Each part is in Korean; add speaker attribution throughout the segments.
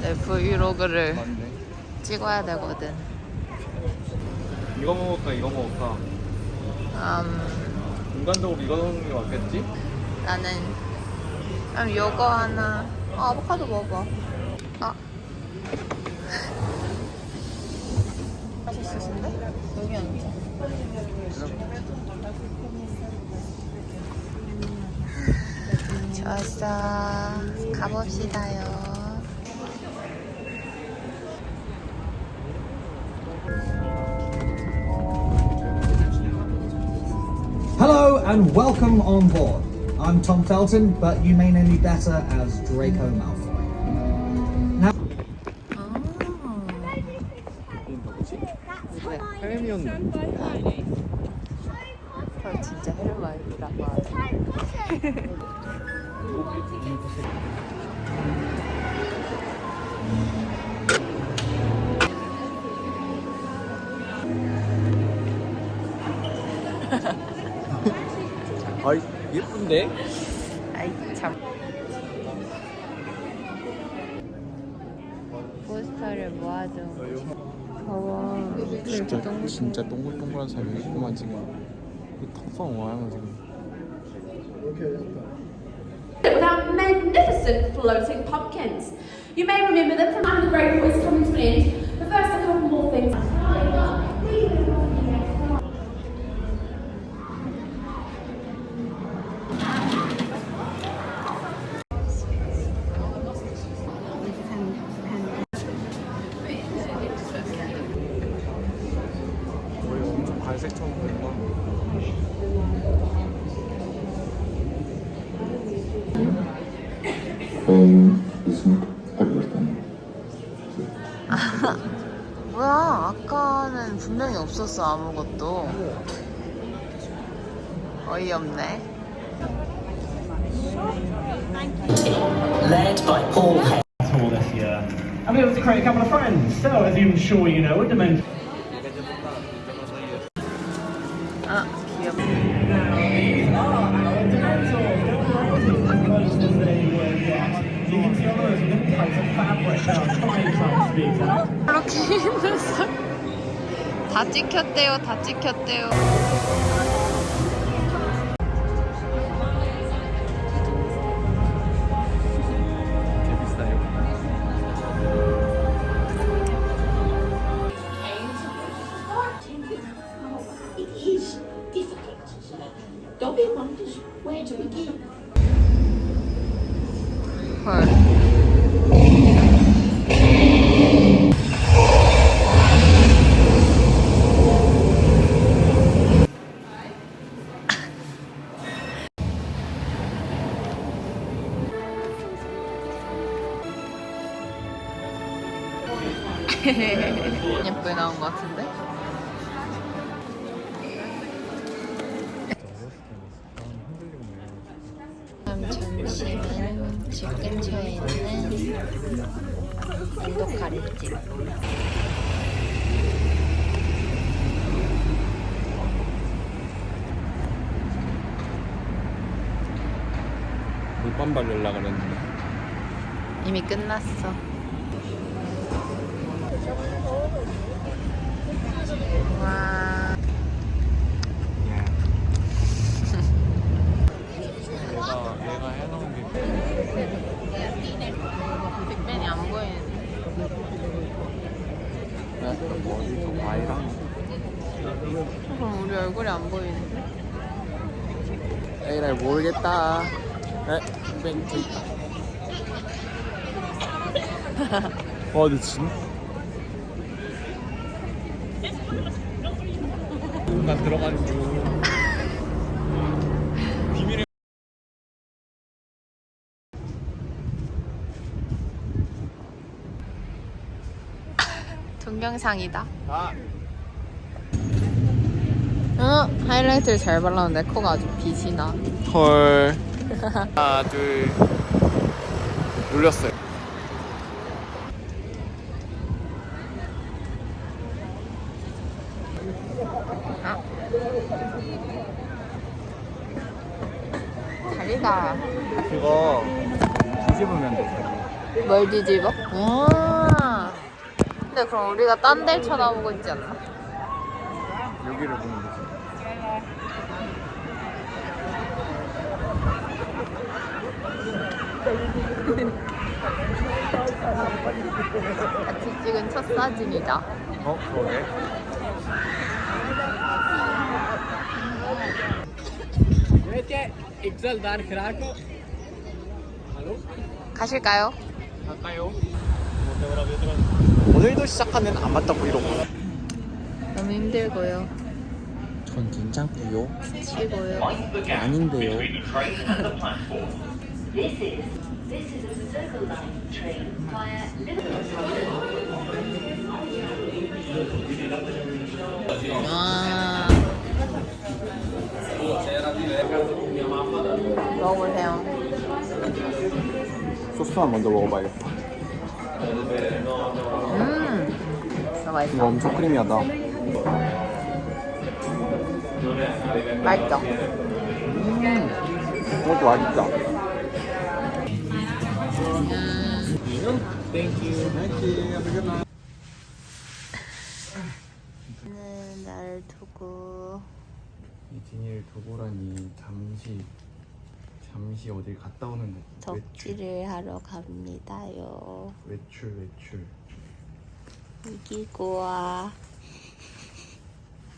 Speaker 1: 내 브이로그를. 찍어야 되거든.
Speaker 2: 이거 먹을까 이거 먹을까?
Speaker 1: 음,
Speaker 2: 인간적으로 이거 먹는 게 맞겠지?
Speaker 1: 나는 그럼 요거 하나. 어, 아보카도 먹어. 아. 맛있으신데? 여기 앉아. 좋았어. 가봅시다요.
Speaker 3: And welcome on board. I'm Tom Felton, but you may know me better as Draco Malfoy. Now,
Speaker 1: 아. 누구야?
Speaker 2: 헤미언
Speaker 1: 저 진짜 헬마이라고 하네.
Speaker 2: 아이 예쁜데?
Speaker 1: 아이 참. 포스터를 모아줘. 봐봐.
Speaker 2: 진짜 진짜 동글동글한 사람이 있구만 지금 그 턱성 와요 지금
Speaker 4: with our magnificent floating pumpkins. You may remember them from I'm the Great Boys coming to an end, but first a couple more things.
Speaker 2: 갈색처럼 보인 거
Speaker 5: Fame is not everything.
Speaker 1: 뭐야? 아까는 분명히 없었어 아무것도. 어이없네.
Speaker 6: led by Paul
Speaker 7: tour this year. I'll be able to create a couple of friends. So, as I'm sure you know, a dimension.
Speaker 1: 아. 그렇게 힘들었어. 다 찍혔대요. 다 찍혔대요.
Speaker 8: Is difficult. Dobby wonders where to begin.
Speaker 1: 헐. 예쁘게 나온 것 같은데? 엔도카레집.
Speaker 2: 물밤 발려라 그랬는데
Speaker 1: 이미 끝났어. 와.
Speaker 2: 얘가 얘가 해놓은 게
Speaker 1: 빅벤이 안 보이는데.
Speaker 2: 약간 머리 저 바이랑
Speaker 1: 그럼 우리 얼굴이 안 보이는데?
Speaker 2: 에이라 모르겠다 에? 뺑 저기 있다 와 근데 진 난 들어가는 중 비밀의
Speaker 1: 동영상이다.
Speaker 2: 아
Speaker 1: 어 하이라이트를 잘 발랐는데 코가 아주 빛이 나.
Speaker 2: 헐. 하나 둘. 눌렸어요.
Speaker 1: 다리가
Speaker 2: 그거 뒤집으면 돼.
Speaker 1: 뭘 뒤집어? 와. 근데 그럼 우리가 딴 데를 쳐다보고 있지 않나?
Speaker 2: 여기를 보면
Speaker 1: 같이 찍은 첫 사진이다.
Speaker 2: 어 그러게.
Speaker 1: 가실까요?
Speaker 2: 갈까요? 오늘도 시작하는 안 맞다고 이러고.
Speaker 1: 너무 힘들고요.
Speaker 2: 전 괜찮고요.
Speaker 1: 치고요.
Speaker 2: 아닌데요.
Speaker 1: 와. 먹어보세요.
Speaker 2: 소스만 먼저 먹어봐야겠다.
Speaker 1: 음. 진짜 맛있어.
Speaker 2: 이거 엄청 크리미하다.
Speaker 1: 맛있죠?
Speaker 2: 이것도 맛있다.
Speaker 1: 는 나를 두고
Speaker 2: 이진이를 두고라니 잠시 잠시 어딜 갔다 오는 거. 외출
Speaker 1: 덕질을 하러 갑니다요.
Speaker 2: 외출 외출.
Speaker 1: 이기고 와.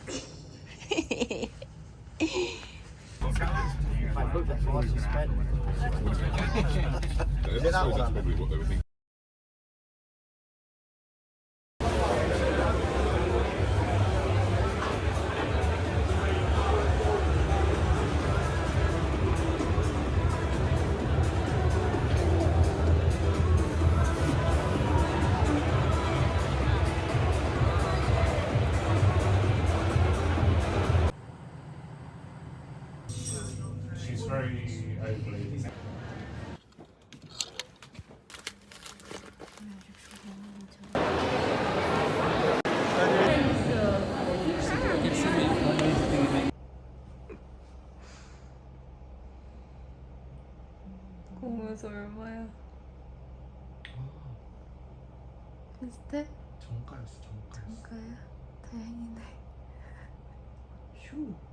Speaker 1: 공무서 얼마야? 비슷해?
Speaker 2: 정가였어 정가였어.
Speaker 1: 그거야? 다행이네.
Speaker 2: 휴.